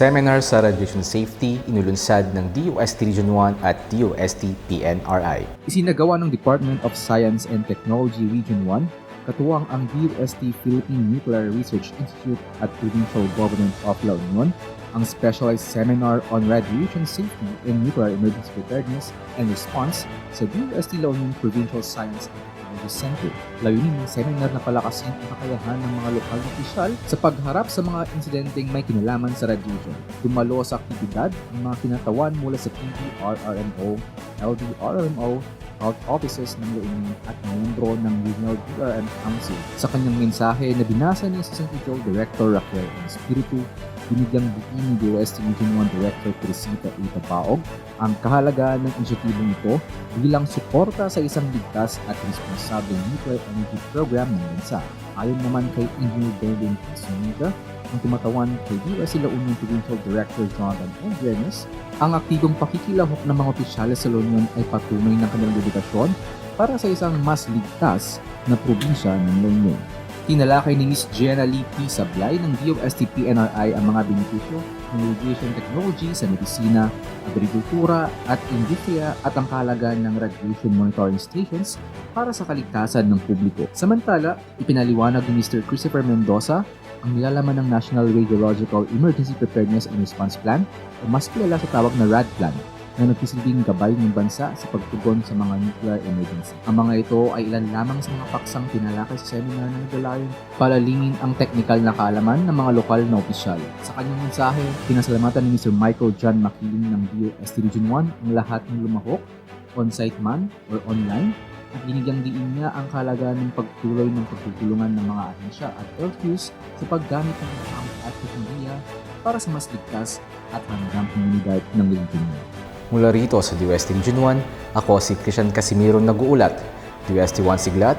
Seminar sa Radiation Safety inulunsad ng DOST Region 1 at DOST PNRI. Isinagawa ng Department of Science and Technology Region 1, katuwang ang DOST Philippine Nuclear Research Institute at Provincial Government of La Union, ang specialized seminar on radiation safety and nuclear emergency preparedness and response sa DOST La Union Provincial Science Center. Layunin ng seminar na palakasin ang kakayahan ng mga lokal na opisyal sa pagharap sa mga insidenteng may kinalaman sa radiation. Dumalo sa aktibidad ang mga kinatawan mula sa PDRRMO, LDRRMO, health offices ng UAE at membro ng Regional DRM Council. Sa kanyang mensahe na binasa ni Assistant Director Raquel Espiritu, binigyang diin ni DOST Region 1 Director Teresita Ita Baog ang kahalagaan ng inisyatibong ito bilang suporta sa isang ligtas at responsableng nuclear energy program ng bansa. Ayon naman kay Engineer Berdin Sunita, ang tumatawan kay DOST La Union Provincial Director Jonathan Endrenes, ang aktibong pakikilahok ng mga opisyales sa La Union ay patunay ng kanilang dedikasyon para sa isang mas ligtas na probinsya ng La Union. Tinalakay ni Ms. Jenna Lee P. Sablay ng DOST PNRI ang mga benepisyo ng radiation technology sa medisina, agrikultura at industriya at ang kahalagaan ng radiation monitoring stations para sa kaligtasan ng publiko. Samantala, ipinaliwanag ni Mr. Christopher Mendoza ang nilalaman ng National Radiological Emergency Preparedness and Response Plan o mas kilala sa tawag na RAD Plan na nagsisilbing gabay ng bansa sa pagtugon sa mga nuclear emergency. Ang mga ito ay ilan lamang sa mga paksang tinalakay sa seminar na nagdalayon palalingin ang technical na kaalaman ng mga lokal na opisyal. Sa kanyang mensahe, pinasalamatan ni Mr. Michael John Makiling ng DOST Region 1 ang lahat ng lumahok, on-site man or online, at binigyang diin niya ang kahalagaan ng pagtuloy ng pagtutulungan ng mga ahensya at LQs sa paggamit ng mga at teknolohiya para sa mas ligtas at hanggang komunidad ng Lilipinas. Mula rito sa DOST Region 1, ako si Christian Casimiro nag-uulat. DOST 1 Siglat,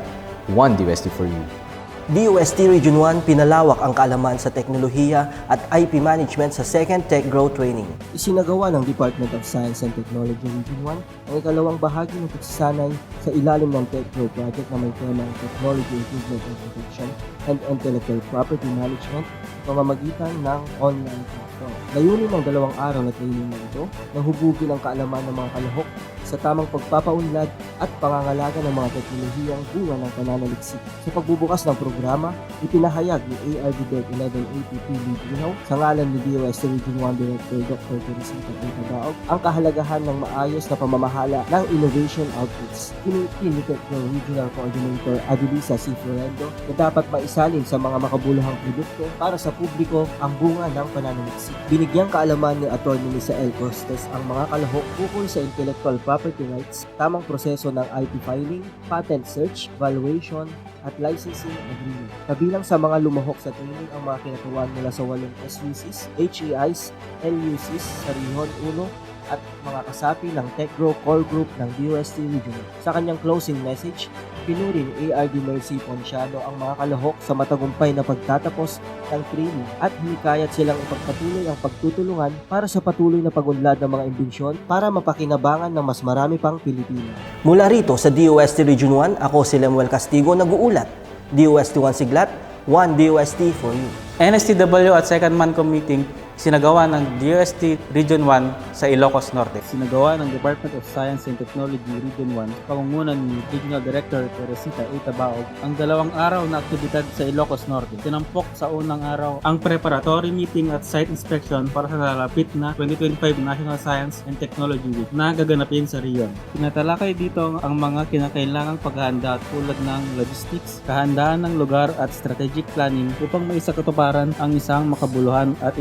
1 DOST for you. DOST Region 1 pinalawak ang kaalaman sa teknolohiya at IP management sa Second Tech Growth Training. Isinagawa ng Department of Science and Technology Region 1 ang ikalawang bahagi ng pagsasanay sa ilalim ng Tech Grow Project na may temang Technology Improvement and Protection and Intellectual Property Management pamamagitan ng online platform. Layunin ng dalawang araw na training na ito na hubugin ang kaalaman ng mga kalahok sa tamang pagpapaunlad at pangangalaga ng mga teknolohiyang bunga ng pananaliksik. Sa pagbubukas ng programa, ipinahayag ni ARD Direct 1180 Lead Greenhow sa ngalan ni DOST Region 1 Director Dr. Teresita A. Tabaog ang kahalagahan ng maayos na pamamahala ng innovation outputs. Pinitin ni Techno Regional Coordinator Adelisa C. Florendo na dapat maisalin sa mga makabuluhang produkto para sa publiko ang bunga ng pananaliksik. Binigyang kaalaman ni Atty. Misael Costes ang mga kalahok ukol sa intellectual property rights, tamang proseso ng IP filing, patent search, valuation, at licensing agreement. Kabilang sa mga lumahok sa training ang mga kinatuan mula sa walong SUCs, HEIs, LUCs sa Rihon 1 at mga kasapi ng TechGrow Core Group ng DOST Region. Sa kanyang closing message, pinuri ni ARD Mercy Ponciano ang mga kalahok sa matagumpay na pagtatapos ng training at hinikayat silang ipagpatuloy ang pagtutulungan para sa patuloy na pagunlad ng mga imbensyon para mapakinabangan ng mas marami pang Pilipino. Mula rito sa DOST Region 1, ako si Lemuel Castigo nag-uulat. DOST 1 Siglat, 1 DOST for you. NSTW at Second Man Committee sinagawa ng DOST Region 1 sa Ilocos Norte. Sinagawa ng Department of Science and Technology Region 1 sa pangunguna ni Regional Director Teresita A. Tabaog ang dalawang araw na aktibidad sa Ilocos Norte. Tinampok sa unang araw ang preparatory meeting at site inspection para sa lalapit na 2025 National Science and Technology Week na gaganapin sa Rion. Tinatalakay dito ang mga kinakailangang paghahanda tulad ng logistics, kahandaan ng lugar at strategic planning upang maisakatuparan ang isang makabuluhan at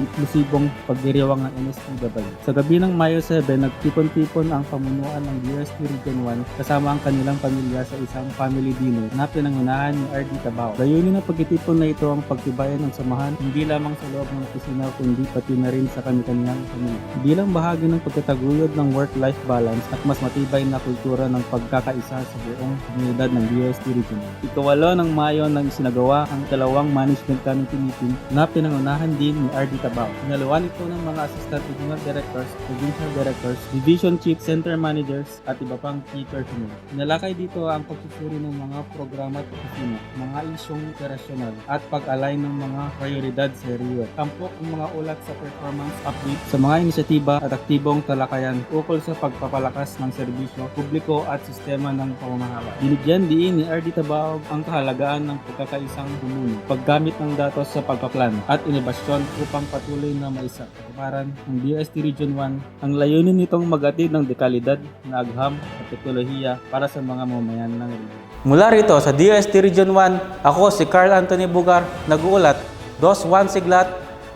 inklusibong pagdiriwang ng NSTW. Sa gabi ng Mayo 7, nagtipon-tipon ang pamunuan ng DOST Region 1 kasama ang kanilang pamilya sa isang family dinner na pinangunahan ni RD Tabao. Layunin ng pagtitipon na ito ang pagtibayan ng samahan hindi lamang sa loob ng opisina kundi pati na rin sa kanilang pamilya. Bilang bahagi ng pagtataguyod ng work-life balance at mas matibay na kultura ng pagkakaisa sa buong komunidad ng DOST Region 1. Ikawalo ng Mayo nang isinagawa ang dalawang management committee meeting na pinangunahan din ni RD Tabao. Dalawa ito ng mga assistant regional directors, provincial directors, division chief, center managers, at iba pang key personnel. Nalakay dito ang pagsusuri ng mga programa at opisina, mga isyong operasyonal, at pag-align ng mga prioridad sa area. Tampok ang mga ulat sa performance update sa mga inisyatiba at aktibong talakayan ukol sa pagpapalakas ng serbisyo, publiko at sistema ng pamamahala. Binigyan diin ni RD Tabaog ang kahalagaan ng pagkakaisang bumuno, paggamit ng datos sa pagpaplano at inobasyon upang patuloy na maisa katuparan ng DST Region 1 ang layunin nitong magatid ng dekalidad na agham at teknolohiya para sa mga mamamayan ng region. Mula rito sa DOST Region 1, ako si Carl Anthony Bugar, nag-uulat, DOS 1 Siglat,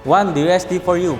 1 DOST for you.